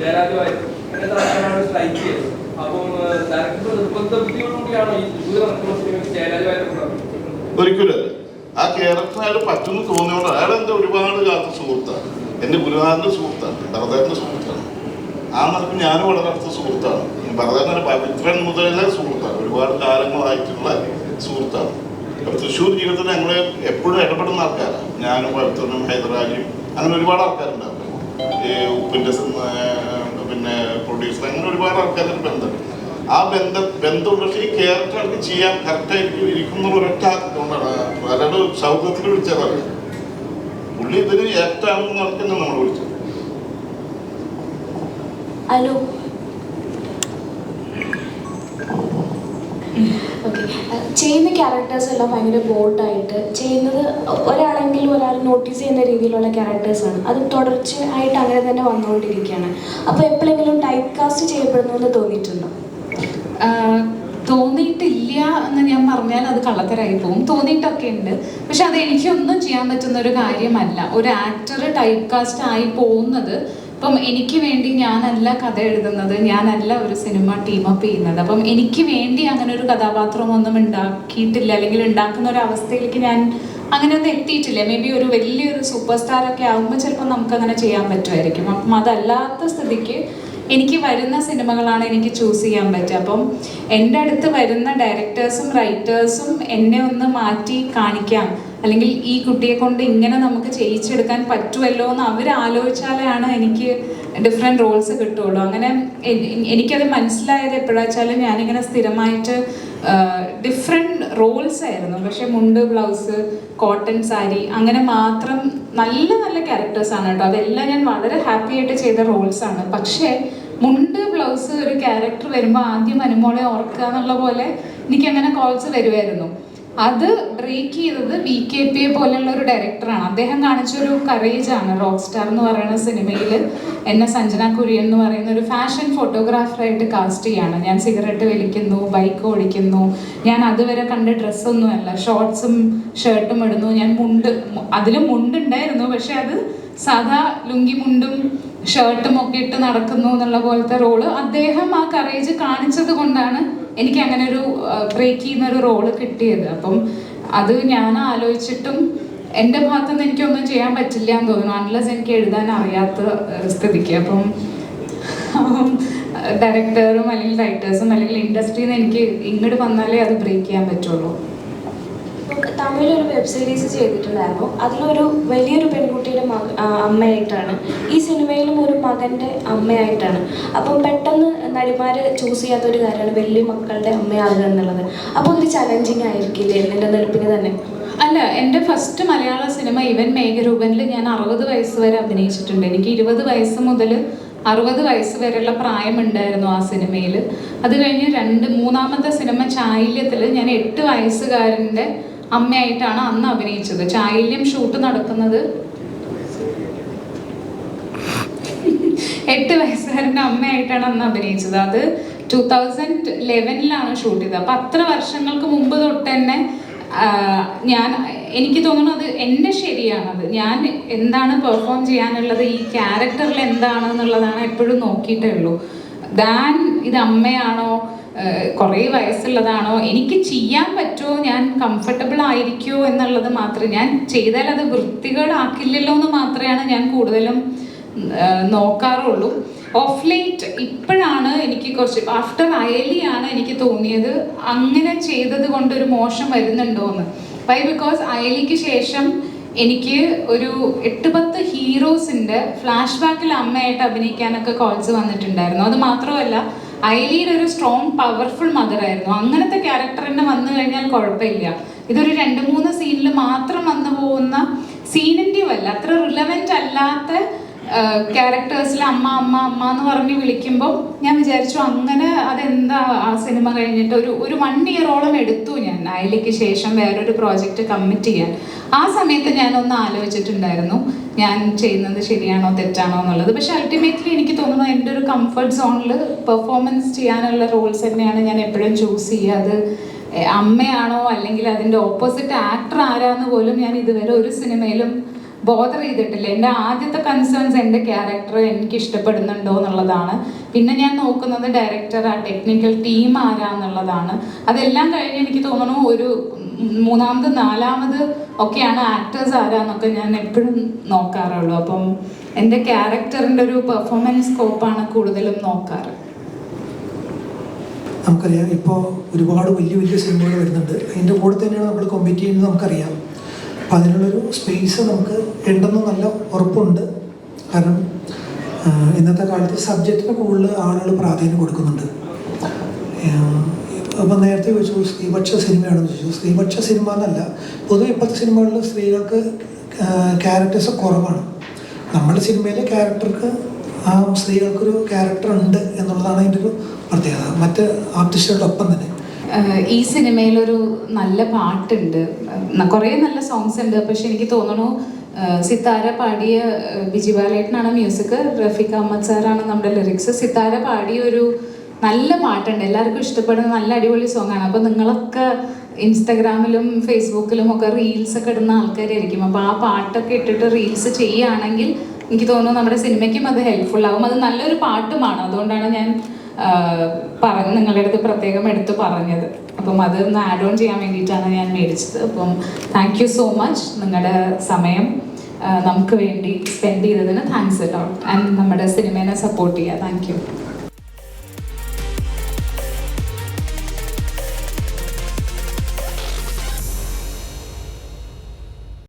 ജയരാജുമായി എന്നെ സ്ട്രൈക്ക് ചെയ്തത് അപ്പം ഡയറക്ടർ നിർബന്ധ ബുദ്ധിയോടുകൂടിയാണോ ഈ ദൂരെ നടക്കുന്ന സിനിമയ്ക്ക് ജയരാജുമായി ഒരിക്കലും ആ ക്യാരക്ടർ അയാൾ പറ്റുന്നു തോന്നിയോണ്ട് അയാൾ എന്റെ ഒരുപാട് കാലത്ത് സുഹൃത്താണ് എന്റെ ഗുരുനാഥന്റെ സുഹൃത്താണ് ഭരതേട്ടന്റെ സുഹൃത്താണ് ആ നിലയ്ക്ക് ഞാനും വളരെ അടുത്ത സുഹൃത്താണ് ഭരതേട്ടന്റെ പവിത്രൻ മുതലേ സുഹൃത്താണ് ഒരുപാട് കാലങ്ങളായിട്ടുള്ള സുഹൃത്താണ് അപ്പോൾ തൃശ്ശൂർ ജീവിതത്തിൽ ഞങ്ങൾ എപ്പോഴും ഇടപെടുന്ന ആൾക്കാരാണ് ഞാനും പവിത്രനും ഹൈദരാലിയും അങ്ങനെ ഒരുപാട് ആൾക്കാരുണ്ടാവും. ഉപ്പിന്റെ പിന്നെ പ്രൊഡ്യൂസർ അങ്ങനെ ഒരുപാട് ആൾക്കാരുടെ ബന്ധം. ആ ബന്ധം ബന്ധമുണ്ട് പക്ഷേ ഈ ക്യാരക്ടർ അവർക്ക് ചെയ്യാൻ കറക്റ്റായിട്ട് ഇരിക്കുന്ന ഒരൊറ്റ കൊണ്ടാണ് അല്ലാണ്ട് സൗഹൃദത്തിൽ വിളിച്ചതല്ല പുള്ളി ഇതിന് ആക്ടാണെന്ന് പറഞ്ഞാൽ നമ്മൾ വിളിച്ചത്. ഹലോ ഓക്കെ ചെയ്യുന്ന ക്യാരക്ടേഴ്സ് എല്ലാം ഭയങ്കര ബോൾഡായിട്ട് ചെയ്യുന്നത് ഒരാളെങ്കിലും ഒരാൾ നോട്ടീസ് ചെയ്യുന്ന രീതിയിലുള്ള ക്യാരക്ടേഴ്സാണ് അത് തുടർച്ചയായിട്ട് അങ്ങനെ തന്നെ വന്നുകൊണ്ടിരിക്കുകയാണ്. അപ്പോൾ എപ്പോഴെങ്കിലും ടൈപ്പ് കാസ്റ്റ് ചെയ്യപ്പെടുന്നു എന്ന് തോന്നിയിട്ടുണ്ടോ? തോന്നിയിട്ടില്ല എന്ന് ഞാൻ പറഞ്ഞാൽ അത് കള്ളത്തരായി പോകും. തോന്നിയിട്ടൊക്കെ ഉണ്ട്. പക്ഷെ അത് എനിക്കൊന്നും ചെയ്യാൻ പറ്റുന്ന ഒരു കാര്യമല്ല. ഒരു ആക്ടർ ടൈപ്പ് കാസ്റ്റ് ആയി പോകുന്നത് ഇപ്പം എനിക്ക് വേണ്ടി ഞാനല്ല കഥ എഴുതുന്നത് ഞാനല്ല ഒരു സിനിമ ടീമപ്പ് ചെയ്യുന്നത്. അപ്പം എനിക്ക് വേണ്ടി അങ്ങനെ ഒരു കഥാപാത്രമൊന്നും ഉണ്ടാക്കിയിട്ടില്ല അല്ലെങ്കിൽ ഉണ്ടാക്കുന്ന ഒരു അവസ്ഥയിലേക്ക് ഞാൻ അങ്ങനെ ഒന്നും എത്തിയിട്ടില്ല. മേ ബി ഒരു വലിയൊരു സൂപ്പർ സ്റ്റാർ ഒക്കെ ആകുമ്പോൾ ചിലപ്പോൾ നമുക്ക് അങ്ങനെ ചെയ്യാൻ പറ്റുമായിരിക്കും. അപ്പം അതല്ലാത്ത സ്ഥിതിക്ക് എനിക്ക് വരുന്ന സിനിമകളാണ് എനിക്ക് ചൂസ് ചെയ്യാൻ പറ്റുക. അപ്പം എന്റെ അടുത്ത് വരുന്ന ഡയറക്ടേഴ്സും റൈറ്റേഴ്സും എന്നെ ഒന്ന് മാറ്റി കാണിക്കാം. അല്ലെങ്കിൽ ഈ കുട്ടിയെ കൊണ്ട് ഇങ്ങനെ നമുക്ക് ചെയ്യിച്ചെടുക്കാൻ പറ്റുമല്ലോ എന്ന് അവർ ആലോചിച്ചാലാണ് എനിക്ക് ഡിഫറെന്റ് റോൾസ് കിട്ടുള്ളൂ അങ്ങനെ എനിക്കത് മനസ്സിലായത് എപ്പോഴാച്ചാലും ഞാനിങ്ങനെ സ്ഥിരമായിട്ട് ഡിഫറെന്റ് റോൾസ് ആയിരുന്നു. പക്ഷെ മുണ്ട് ബ്ലൗസ് കോട്ടൺ സാരി അങ്ങനെ മാത്രം നല്ല നല്ല ക്യാരക്ടേഴ്സാണ് കേട്ടോ. അതെല്ലാം ഞാൻ വളരെ ഹാപ്പി ആയിട്ട് ചെയ്ത റോൾസാണ് പക്ഷേ മുണ്ട് ബ്ലൗസ് ഒരു ക്യാരക്ടർ വരുമ്പോൾ ആദ്യം അനുമോളെ ഓർക്കുക എന്നുള്ള പോലെ എനിക്ക് അങ്ങനെ കോൾസ് വരുമായിരുന്നു അത് ബ്രേക്ക് ചെയ്തത് വി കെ പി പോലെയുള്ള ഒരു ഡയറക്ടറാണ് അദ്ദേഹം കാണിച്ചൊരു കറേജ് ആണ്. റോക്ക് സ്റ്റാർ എന്ന് പറയുന്ന സിനിമയിൽ എന്നെ സഞ്ജന കുര്യൻ എന്ന് പറയുന്ന ഒരു ഫാഷൻ ഫോട്ടോഗ്രാഫറായിട്ട് കാസ്റ്റ് ചെയ്യാണ്. ഞാൻ സിഗരറ്റ് വലിക്കുന്നു ബൈക്ക് ഓടിക്കുന്നു. ഞാൻ അതുവരെ കണ്ട ഡ്രസ്സൊന്നുമല്ല ഷോർട്ട്സും ഷർട്ടും ഇടുന്നു. ഞാൻ മുണ്ട് അതിലും മുണ്ടുണ്ടായിരുന്നു പക്ഷെ അത് സാധാ ലുങ്കി മുണ്ടും ഷർട്ടും ഒക്കെ ഇട്ട് നടക്കുന്നു എന്നുള്ള പോലത്തെ റോൾ അദ്ദേഹം ആ കറേജ് കാണിച്ചത് കൊണ്ടാണ് എനിക്ക് അങ്ങനെ ഒരു ബ്രേക്ക് ചെയ്യുന്ന ഒരു റോൾ കിട്ടിയത്. അപ്പം അത് ഞാൻ ആലോചിച്ചിട്ടും എന്റെ ഭാഗത്തുനിന്ന് എനിക്കൊന്നും ചെയ്യാൻ പറ്റില്ല എന്ന് തോന്നുന്നു. അൺലസ് എനിക്ക് എഴുതാൻ അറിയാത്ത സ്ഥിതിക്ക്. അപ്പം ഡയറക്ടറും അല്ലെങ്കിൽ റൈറ്റേഴ്സും അല്ലെങ്കിൽ ഇൻഡസ്ട്രിയിൽ നിന്ന് എനിക്ക് ഇങ്ങോട്ട് വന്നാലേ അത് ബ്രേക്ക് ചെയ്യാൻ പറ്റുള്ളൂ. ഇപ്പൊ തമിഴിലൊരു വെബ് സീരീസ് ചെയ്തിട്ടുണ്ടായിരുന്നു. അതിലൊരു വലിയൊരു പെൺകുട്ടിയുടെ മക അമ്മയായിട്ടാണ്. ഈ സിനിമയിലും ഒരു മകന്റെ അമ്മയായിട്ടാണ്. അപ്പം പെട്ടെന്ന് നടിമാർ ചൂസ് ചെയ്യാത്തൊരു കാര്യമാണ് വലിയ മക്കളുടെ അമ്മയാകുക എന്നുള്ളത്. അപ്പോൾ ഒരു ചലഞ്ചിങ് ആയിരിക്കില്ലേ എന്റെ നിലനിൽപ്പിന് തന്നെ? അല്ല എന്റെ ഫസ്റ്റ് മലയാള സിനിമ ഇവൻ മേഘരൂപനിൽ ഞാൻ അറുപത് വയസ്സ് വരെ അഭിനയിച്ചിട്ടുണ്ട്. എനിക്ക് ഇരുപത് വയസ്സ് മുതൽ അറുപത് വയസ്സ് വരെയുള്ള പ്രായമുണ്ടായിരുന്നു ആ സിനിമയിൽ. അത് കഴിഞ്ഞ് രണ്ട് മൂന്നാമത്തെ സിനിമ ചായല്യത്തിൽ ഞാൻ എട്ട് വയസ്സുകാരന്റെ അമ്മയായിട്ടാണ് അന്ന് അഭിനയിച്ചത്. ചായല്യം ഷൂട്ട് നടക്കുന്നത് എട്ട് വയസ്സുകാരന്റെ അമ്മയായിട്ടാണ് അന്ന് അഭിനയിച്ചത്. അത് ടൂ തൗസൻഡ് ലെവനിലാണ് ഷൂട്ട് ചെയ്തത്. അപ്പം അത്ര വർഷങ്ങൾക്ക് മുമ്പ് തൊട്ട് തന്നെ ഞാൻ എനിക്ക് തോന്നുന്നു അത് എന്റെ ശരിയാണത്. ഞാൻ എന്താണ് പെർഫോം ചെയ്യാനുള്ളത് ഈ ക്യാരക്ടറിൽ എന്താണ് എന്നുള്ളതാണ് എപ്പോഴും നോക്കിയിട്ടേ ഉള്ളൂ. ദാൻ ഇത് അമ്മയാണോ കുറേ വയസ്സുള്ളതാണോ? എനിക്ക് ചെയ്യാൻ പറ്റുമോ? ഞാൻ കംഫർട്ടബിൾ ആയിരിക്കുമോ എന്നുള്ളത് മാത്രം ഞാൻ ചെയ്താൽ അത് വൃത്തികേടാക്കില്ലല്ലോ എന്ന് മാത്രമാണ് ഞാൻ കൂടുതലും നോക്കാറുള്ളൂ. ഓഫ് ലേറ്റ് ഇപ്പോഴാണ് എനിക്ക് കുറച്ച് ആഫ്റ്റർ അയലിയാണ് എനിക്ക് തോന്നിയത് അങ്ങനെ ചെയ്തത് കൊണ്ട് ഒരു മോശം വരുന്നുണ്ടോ എന്ന്. വൈ ബിക്കോസ് അയലിക്ക് ശേഷം എനിക്ക് ഒരു എട്ട് പത്ത് ഹീറോസിന്റെ ഫ്ലാഷ് ബാക്കിൽ അമ്മയായിട്ട് അഭിനയിക്കാനൊക്കെ കോൾസ് വന്നിട്ടുണ്ടായിരുന്നു. അത് മാത്രമല്ല അയലിയുടെ ഒരു സ്ട്രോങ് പവർഫുൾ മദർ ആയിരുന്നു. അങ്ങനത്തെ ക്യാരക്ടർ തന്നെ വന്നു കഴിഞ്ഞാൽ കുഴപ്പമില്ല. ഇതൊരു രണ്ട് മൂന്ന് സീനിൽ മാത്രം വന്നു പോകുന്ന സീനിന്റെയും അല്ല അത്ര റിലവന്റ് അല്ലാത്ത ക്യാരക്ടേഴ്സിൽ അമ്മ അമ്മ അമ്മ എന്ന് പറഞ്ഞ് വിളിക്കുമ്പോൾ ഞാൻ വിചാരിച്ചു അങ്ങനെ അതെന്താ ആ സിനിമ കഴിഞ്ഞിട്ട് ഒരു ഒരു വൺ ഇയറോളം എടുത്തു ഞാൻ അയലിക്ക് ശേഷം വേറൊരു പ്രോജക്റ്റ് കമ്മിറ്റ് ചെയ്യാൻ. ആ സമയത്ത് ഞാനൊന്ന് ആലോചിച്ചിട്ടുണ്ടായിരുന്നു. ഞാൻ ചെയ്യുന്നത് ശരിയാണോ തെറ്റാണോ എന്നുള്ളത്. പക്ഷെ അൾട്ടിമേറ്റ്ലി എനിക്ക് തോന്നുന്നു എന്റെ ഒരു കംഫർട്ട് സോണിൽ പെർഫോമൻസ് ചെയ്യാനുള്ള റോൾസ് തന്നെയാണ് ഞാൻ എപ്പോഴും ചൂസ് ചെയ്യുക. അത് അമ്മയാണോ അല്ലെങ്കിൽ അതിന്റെ ഓപ്പോസിറ്റ് ആക്ടർ ആരാന്ന് പോലും ഞാൻ ഇതുവരെ ഒരു സിനിമയിലും ബോധർ ചെയ്തിട്ടില്ല. എന്റെ ആദ്യത്തെ കൺസേൺസ് എന്റെ ക്യാരക്ടർ എനിക്ക് ഇഷ്ടപ്പെടുന്നുണ്ടോ എന്നുള്ളതാണ്. പിന്നെ ഞാൻ നോക്കുന്നത് ഡയറക്ടർ ആ ടെക്നിക്കൽ ടീം ആരാന്നുള്ളതാണ്. അതെല്ലാം കഴിഞ്ഞ് എനിക്ക് തോന്നുന്നു ഒരു മൂന്നാമത് നാലാമത് ഒക്കെയാണ് ആക്ടേഴ്സ് ആരാന്നൊക്കെ ഞാൻ എപ്പോഴും നോക്കാറുള്ളൂ. അപ്പം എന്റെ ക്യാരക്ടറിന്റെ ഒരു പെർഫോമൻസ് സ്കോപ്പാണ് കൂടുതലും നോക്കാറ്. നമുക്കറിയാം ഇപ്പോൾ ഒരുപാട് വലിയ വലിയ സിനിമകൾ വരുന്നുണ്ട്. അതിന്റെ കൂടെ തന്നെയാണ് നമ്മൾ കോമ്പീറ്റ് ചെയ്യുന്നത് നമുക്കറിയാം. അപ്പം അതിനുള്ളൊരു സ്പേസ് നമുക്ക് ഉണ്ടെന്ന് നല്ല ഉറപ്പുണ്ട്. കാരണം ഇന്നത്തെ കാലത്ത് സബ്ജക്റ്റിന് കൂടുതൽ ആളുകൾ പ്രാധാന്യം കൊടുക്കുന്നുണ്ട്. അപ്പം നേരത്തെ ചോദിച്ചു സ്ത്രീപക്ഷ സിനിമയാണെന്ന് ചോദിച്ചു. സ്ത്രീപക്ഷ സിനിമ എന്നല്ല പൊതുവെ ഇപ്പോഴത്തെ സിനിമകളിൽ സ്ത്രീകൾക്ക് ക്യാരക്ടേഴ്സ് കുറവാണ്. നമ്മുടെ സിനിമയിലെ ക്യാരക്ടർക്ക് ആ സ്ത്രീകൾക്കൊരു ക്യാരക്ടർ ഉണ്ട് എന്നുള്ളതാണ് അതിന്റെ ഒരു പ്രത്യേകത. മറ്റ് ആർട്ടിസ്റ്റുകളൊപ്പം തന്നെ. ഈ സിനിമയിലൊരു നല്ല പാട്ടുണ്ട്. കുറേ നല്ല സോങ്സ് ഉണ്ട്. പക്ഷെ എനിക്ക് തോന്നുന്നു സിത്താര പാടിയ ബിജി ബാലേട്ടനാണ് മ്യൂസിക്. റഫീഖ് അഹമ്മദ് സാറാണ് നമ്മുടെ ലിറിക്സ് സിത്താര പാടിയ ഒരു നല്ല പാട്ടുണ്ട്. എല്ലാവർക്കും ഇഷ്ടപ്പെടുന്ന നല്ല അടിപൊളി സോങ് ആണ്. അപ്പോൾ നിങ്ങളൊക്കെ ഇൻസ്റ്റഗ്രാമിലും ഫേസ്ബുക്കിലും ഒക്കെ റീൽസ് ഒക്കെ ഇടുന്ന ആൾക്കാരായിരിക്കും. അപ്പോൾ ആ പാട്ടൊക്കെ ഇട്ടിട്ട് റീൽസ് ചെയ്യുകയാണെങ്കിൽ എനിക്ക് തോന്നുന്നു നമ്മുടെ സിനിമയ്ക്കും അത് ഹെൽപ്ഫുൾ ആകും. അത് നല്ലൊരു പാട്ടുമാണ്. അതുകൊണ്ടാണ് ഞാൻ പറഞ്ഞ് നിങ്ങളുടെ അടുത്ത് പ്രത്യേകം എടുത്ത് പറഞ്ഞത്. അപ്പം അത് ഒന്ന് ആഡ് ഓൺ ചെയ്യാൻ വേണ്ടിയിട്ടാണ് ഞാൻ മേടിച്ചത്. അപ്പം താങ്ക് യു സോ മച്ച് നിങ്ങളുടെ സമയം നമുക്ക് വേണ്ടി സ്പെൻഡ് ചെയ്തതിന് താങ്ക്സ് കേട്ടോ ആൻഡ് നമ്മുടെ സിനിമേനെ സപ്പോർട്ട് ചെയ്യുക. Thank you